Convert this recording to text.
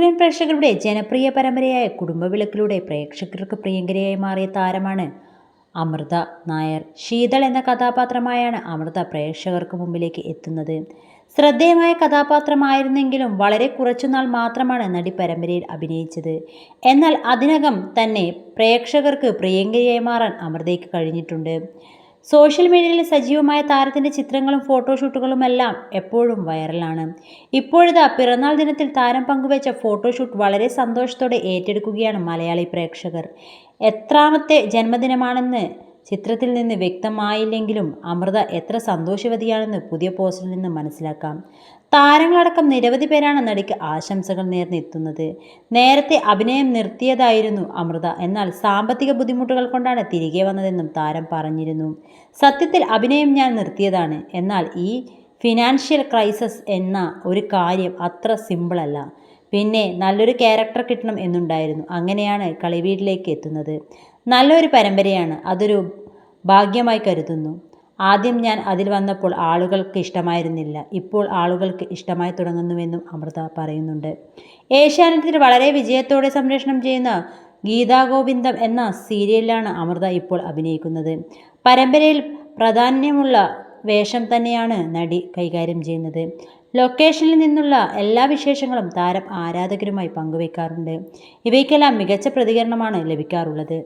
Screen പ്രേക്ഷകരുടെ ജനപ്രിയ പരമ്പരയായ കുടുംബവിളക്കിലൂടെ പ്രേക്ഷകർക്ക് പ്രിയങ്കരിയായി മാറിയ താരമാണ് അമൃത നായർ. ശീതൾ എന്ന കഥാപാത്രമായാണ് അമൃത പ്രേക്ഷകർക്ക് മുമ്പിലേക്ക് എത്തുന്നത്. ശ്രദ്ധേയമായ കഥാപാത്രമായിരുന്നെങ്കിലും വളരെ കുറച്ചുനാൾ മാത്രമാണ് നടി പരമ്പരയിൽ അഭിനയിച്ചത്. എന്നാൽ അതിനകം തന്നെ പ്രേക്ഷകർക്ക് പ്രിയങ്കരിയായി മാറാൻ അമൃതയ്ക്ക് കഴിഞ്ഞിട്ടുണ്ട്. സോഷ്യൽ മീഡിയയിൽ സജീവമായ താരത്തിന്റെ ചിത്രങ്ങളും ഫോട്ടോഷൂട്ടുകളും എല്ലാം എപ്പോഴും വൈറലാണ്. ഇപ്പോഴത്തെ പിറന്നാൾ ദിനത്തിൽ താരം പങ്കുവച്ച ഫോട്ടോഷൂട്ട് വളരെ സന്തോഷത്തോടെ ഏറ്റെടുക്കുകയാണ് മലയാളി പ്രേക്ഷകർ. എത്രാമത്തെ ജന്മദിനമാണെന്ന് ചിത്രത്തിൽ നിന്ന് വ്യക്തമായില്ലെങ്കിലും അമൃത എത്ര സന്തോഷവതിയാണെന്ന് പുതിയ പോസ്റ്റിൽ നിന്ന് മനസ്സിലാക്കാം. താരങ്ങളടക്കം നിരവധി പേരാണ് നടിക്ക് ആശംസകൾ നേർന്നെത്തുന്നത്. നേരത്തെ അഭിനയം നിർത്തിയതായിരുന്നു അമൃത. എന്നാൽ സാമ്പത്തിക ബുദ്ധിമുട്ടുകൾ കൊണ്ടാണ് തിരികെ വന്നതെന്നും താരം പറഞ്ഞിരുന്നു. സത്യത്തിൽ അഭിനയം ഞാൻ നിർത്തിയതാണ്. എന്നാൽ ഈ ഫിനാൻഷ്യൽ ക്രൈസിസ് എന്ന ഒരു കാര്യം അത്ര സിമ്പിളല്ല പിന്നെ നല്ലൊരു ക്യാരക്ടർ കിട്ടണം എന്നുണ്ടായിരുന്നു. അങ്ങനെയാണ് കളിവീട്ടിലേക്ക് എത്തുന്നത്. നല്ലൊരു പരമ്പരയാണ്. അതൊരു ഭാഗ്യമായി കരുതുന്നു. ആദ്യം ഞാൻ അതിൽ വന്നപ്പോൾ ആളുകൾക്ക് ഇഷ്ടമായിരുന്നില്ല. ഇപ്പോൾ ആളുകൾക്ക് ഇഷ്ടമായി തുടങ്ങുന്നുവെന്നും അമൃത പറയുന്നുണ്ട്. ഏഷ്യാനെറ്റിൽ വളരെ വിജയത്തോടെ സംരക്ഷണം ചെയ്യുന്ന ഗീതാഗോവിന്ദം എന്ന സീരിയലിലാണ് അമൃത ഇപ്പോൾ അഭിനയിക്കുന്നത്. പരമ്പരയിൽ പ്രാധാന്യമുള്ള വേഷം തന്നെയാണ് നടി കൈകാര്യം ചെയ്യുന്നത്. ലൊക്കേഷനിൽ നിന്നുള്ള എല്ലാ വിശേഷങ്ങളും താരം ആരാധകരുമായി പങ്കുവയ്ക്കാറുണ്ട് ഇവയ്ക്കെല്ലാം മികച്ച പ്രതികരണമാണ് ലഭിക്കാറുള്ളത്.